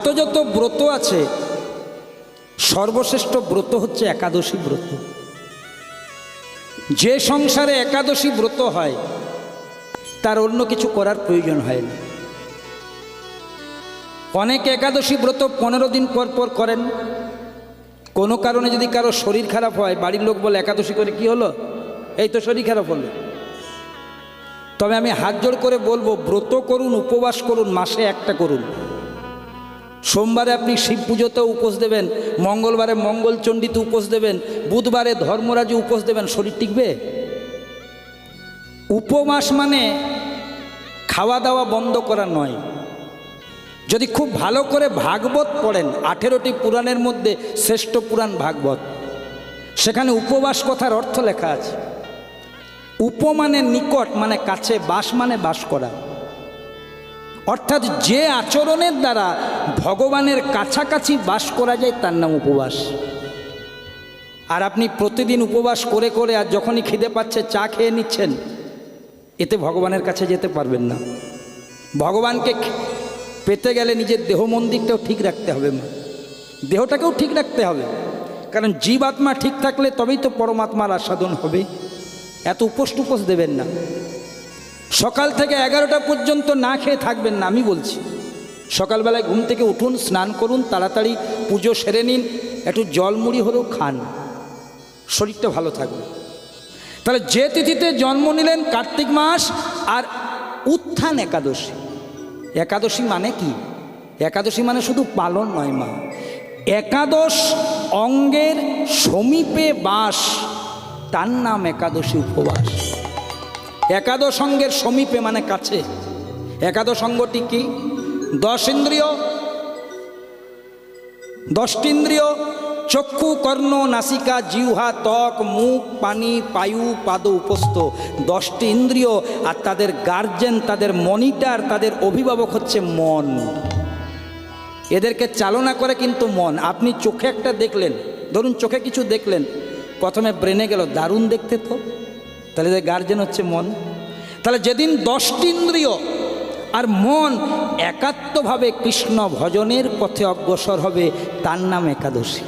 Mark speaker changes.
Speaker 1: যত যত ব্রত আছে, সর্বশ্রেষ্ঠ ব্রত হচ্ছে একাদশী ব্রত। যে সংসারে একাদশী ব্রত হয়, তার অন্য কিছু করার প্রয়োজন হয় না। অনেক একাদশী ব্রত পনেরো দিন পর পর করেন। কোনো কারণে যদি কারও শরীর খারাপ হয়, বাড়ির লোক বলে, একাদশী করে কি হলো? এই তো শরীর খারাপ হলো। তবে আমি হাত জোড় করে বলব, ব্রত করুন, উপবাস করুন, মাসে একটা করুন। সোমবারে আপনি শিব পুজোতে উপোস দেবেন, মঙ্গলবারে মঙ্গলচণ্ডীতে উপোস দেবেন, বুধবারে ধর্মরাজে উপোস দেবেন, শরীর টিকবে? উপবাস মানে খাওয়া দাওয়া বন্ধ করা নয়। যদি খুব ভালো করে ভাগবত পড়েন, আঠেরোটি পুরাণের মধ্যে শ্রেষ্ঠ পুরাণ ভাগবত, সেখানে উপবাস কথার অর্থ লেখা আছে। উপ মানে নিকট মানে কাছে, বাস মানে বাস করা। অর্থাৎ যে আচরণের দ্বারা ভগবানের কাছাকাছি বাস করা যায়, তার নাম উপবাস। আর আপনি প্রতিদিন উপবাস করে করে আর যখনই খিদে পাচ্ছে, চা খেয়ে নিচ্ছেন, এতে ভগবানের কাছে যেতে পারবেন না। ভগবানকে পেতে গেলে নিজের দেহ মন্দিরটাও ঠিক রাখতে হবে মা। দেহটাকেও ঠিক রাখতে হবে। কারণ জীবাত্মা ঠিক থাকলে তবেই তো পরমাত্মার আস্বাদন হবে। এত উপোস টুপোস দেবেন না। সকাল থেকে এগারোটা পর্যন্ত না খেয়ে থাকবেন না, আমি বলছি। সকালবেলায় ঘুম থেকে উঠুন, স্নান করুন, তাড়াতাড়ি পুজো সেরে নিন, একটু জল মুড়ি হলেও খান। শরীরটা ভালো থাকবে। তাহলে যে তিথিতে জন্ম নিলেন কার্তিক মাস আর উত্থান একাদশী। একাদশী মানে কি? একাদশী মানে শুধু পালন নয় মা। একাদশ অঙ্গের সমীপে বাস, তার নাম একাদশী উপবাস। একাদশ অঙ্গের সমীপে মানে কাছে। একাদশ অঙ্গটি কি? দশ ইন্দ্রিয় দশটিন্দ্রিয় চক্ষু, কর্ণ, নাসিকা, জিহ্বা, ত্বক, মুখ, পানি, পায়ু, পাদ উপস্থ। দশটি ইন্দ্রিয় আর তাদের গার্জেন তাদের মনিটার তাদের অভিভাবক হচ্ছে মন। এদেরকে চালনা করে কিন্তু মন। আপনি চোখে একটা দেখলেন, ধরুন চোখে কিছু দেখলেন, প্রথমে ব্রেনে গেল, দারুণ দেখতে তো। তাহলে গার্জেন হচ্ছে মন। তাহলে যেদিন দশটি ইন্দ্রিয় আর মন একাত্মভাবে কৃষ্ণ ভজনের পথে অগ্রসর হবে, তার নাম একাদশী।